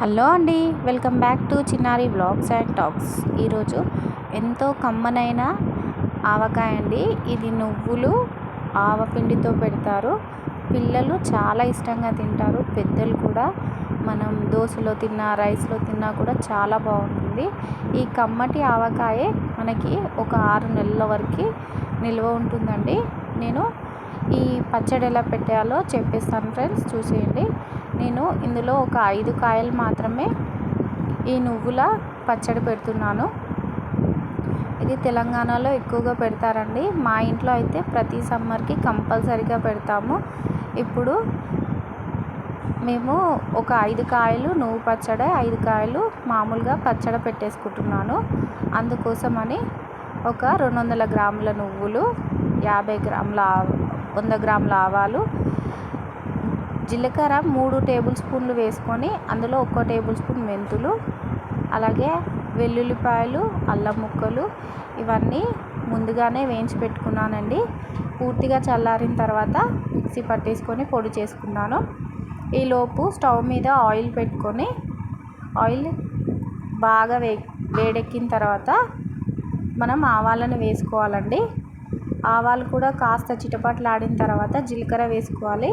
Hello అండి welcome back to Chinnari blogs and talks. ఈరోజు ఎంతో కమ్మనైన ఆవకాయ అండి. ఇది నువ్వులు ఆవపిండితో పెడతారు. పిల్లలు చాలా ఇష్టంగా తింటారు. పెద్దలు కూడా మనం దోశలో తిన్నా రైస్లో తిన్నా కూడా చాలా బాగుంటుంది. ఈ కమ్మటి ఆవకాయే మనకి ఒక ఆరు నెలల వరకు నిల్వ ఉంటుందండి. నేను ఈ పచ్చడి ఎలా పెట్టాలో చెప్పేస్తాను ఫ్రెండ్స్ చూసేయండి. నేను ఇందులో ఒక ఐదు కాయలు మాత్రమే ఈ నువ్వుల పచ్చడి పెడుతున్నాను. ఇది తెలంగాణలో ఎక్కువగా పెడతారండి. మా ఇంట్లో అయితే ప్రతి సమ్మర్కి కంపల్సరీగా పెడతాము. ఇప్పుడు మేము ఒక ఐదు కాయలు నువ్వు పచ్చడి ఐదు కాయలు మామూలుగా పచ్చడి పెట్టేసుకుంటున్నాను. అందుకోసమని ఒక రెండు వందల గ్రాముల నువ్వులు యాభై గ్రాముల వంద గ్రాముల ఆవాలు జీలకర్ర మూడు టేబుల్ స్పూన్లు వేసుకొని అందులో ఒక్కో టేబుల్ స్పూన్ మెంతులు అలాగే వెల్లుల్లిపాయలు అల్లం ముక్కలు ఇవన్నీ ముందుగానే వేయించి పెట్టుకున్నానండి. పూర్తిగా చల్లారిన తర్వాత మిక్సీ పట్టేసుకొని పొడి చేసుకున్నాను. ఈలోపు స్టవ్ మీద ఆయిల్ పెట్టుకొని ఆయిల్ బాగా వే వేడెక్కిన తర్వాత మనం ఆవాలను వేసుకోవాలండి. ఆవాలు కూడా కాస్త చిటపట్లాడిన తర్వాత జీలకర్ర వేసుకోవాలి.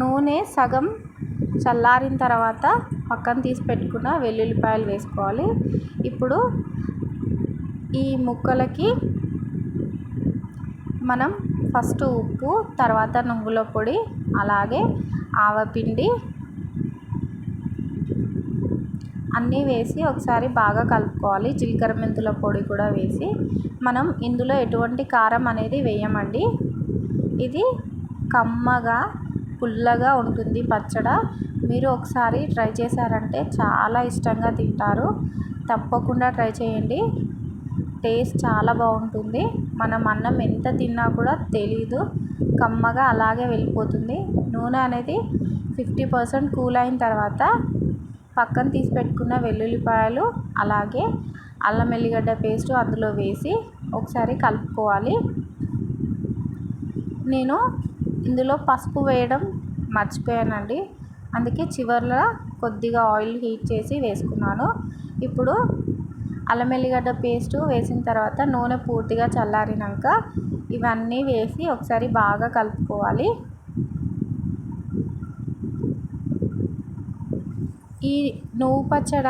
నూనె సగం చల్లారిన తర్వాత పక్కన తీసి పెట్టుకున్న వెల్లుల్లిపాయలు వేసుకోవాలి. ఇప్పుడు ఈ ముక్కలకి మనం ఫస్ట్ ఉప్పు తర్వాత నువ్వుల పొడి అలాగే ఆవపిండి అన్నీ వేసి ఒకసారి బాగా కలుపుకోవాలి. జీలకర్ర మెంతుల పొడి కూడా వేసి మనం ఇందులో ఎటువంటి కారం అనేది వేయమండి. ఇది కమ్మగా పుల్లగా ఉంటుంది పచ్చడి. మీరు ఒకసారి ట్రై చేశారంటే చాలా ఇష్టంగా తింటారు. తప్పకుండా ట్రై చేయండి. టేస్ట్ చాలా బాగుంటుంది. మనం అన్నం ఎంత తిన్నా కూడా తెలీదు. కమ్మగా అలాగే వెళ్ళిపోతుంది. నూనె అనేది ఫిఫ్టీ పర్సెంట్ కూల్ అయిన తర్వాత పక్కన తీసి పెట్టుకున్న వెల్లుల్లిపాయలు అలాగే అల్లం ఎల్లిగడ్డ పేస్ట్ అందులో వేసి ఒకసారి కలుపుకోవాలి. నేను ఇందులో పసుపు వేయడం మర్చిపోయానండి. అందుకే చివర్లో కొద్దిగా ఆయిల్ హీట్ చేసి వేసుకున్నాను. ఇప్పుడు అల్లం ఎల్లిగడ్డ పేస్ట్ వేసిన తర్వాత నూనె పూర్తిగా చల్లారినాక ఇవన్నీ వేసి ఒకసారి బాగా కలుపుకోవాలి. ఈ నువ్వు పచ్చడ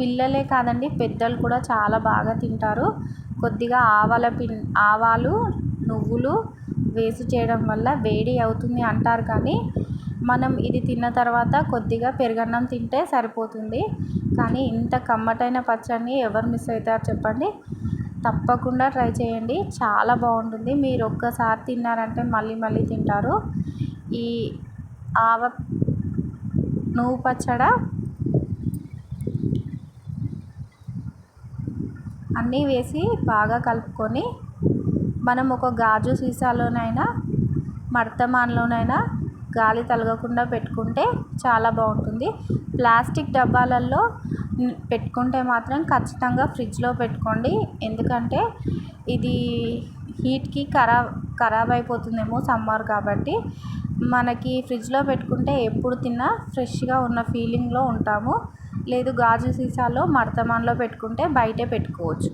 పిల్లలే కాదండి పెద్దలు కూడా చాలా బాగా తింటారు. కొద్దిగా ఆవాల పి ఆవాలు నువ్వులు వేసి చేయడం వల్ల వేడి అవుతుంది అంటారు కానీ మనం ఇది తిన్న తర్వాత కొద్దిగా పెరుగన్నం తింటే సరిపోతుంది. కానీ ఇంత కమ్మటైన పచ్చడిని ఎవరు మిస్ అవుతారు చెప్పండి? తప్పకుండా ట్రై చేయండి. చాలా బాగుంటుంది. మీరు ఒక్కసారి తిన్నారంటే మళ్ళీ మళ్ళీ తింటారు. ఈ ఆవ నువ్వు పచ్చడ? అన్నీ వేసి బాగా కలుపుకొని మనం ఒక గాజు సీసాలోనైనా మడతమాన్లోనైనా గాలి తలగకుండా పెట్టుకుంటే చాలా బాగుంటుంది. ప్లాస్టిక్ డబ్బాలలో పెట్టుకుంటే మాత్రం ఖచ్చితంగా ఫ్రిడ్జ్లో పెట్టుకోండి. ఎందుకంటే ఇది హీట్కి ఖరాబ్ ఖరాబ్ అయిపోతుందేమో సమ్మర్ కాబట్టి. మనకి ఫ్రిడ్జ్లో పెట్టుకుంటే ఎప్పుడు తిన్నా ఫ్రెష్గా ఉన్న ఫీలింగ్లో ఉంటాము. లేదు గాజు సీసాలో మడతమాన్లో పెట్టుకుంటే బయటే పెట్టుకోవచ్చు.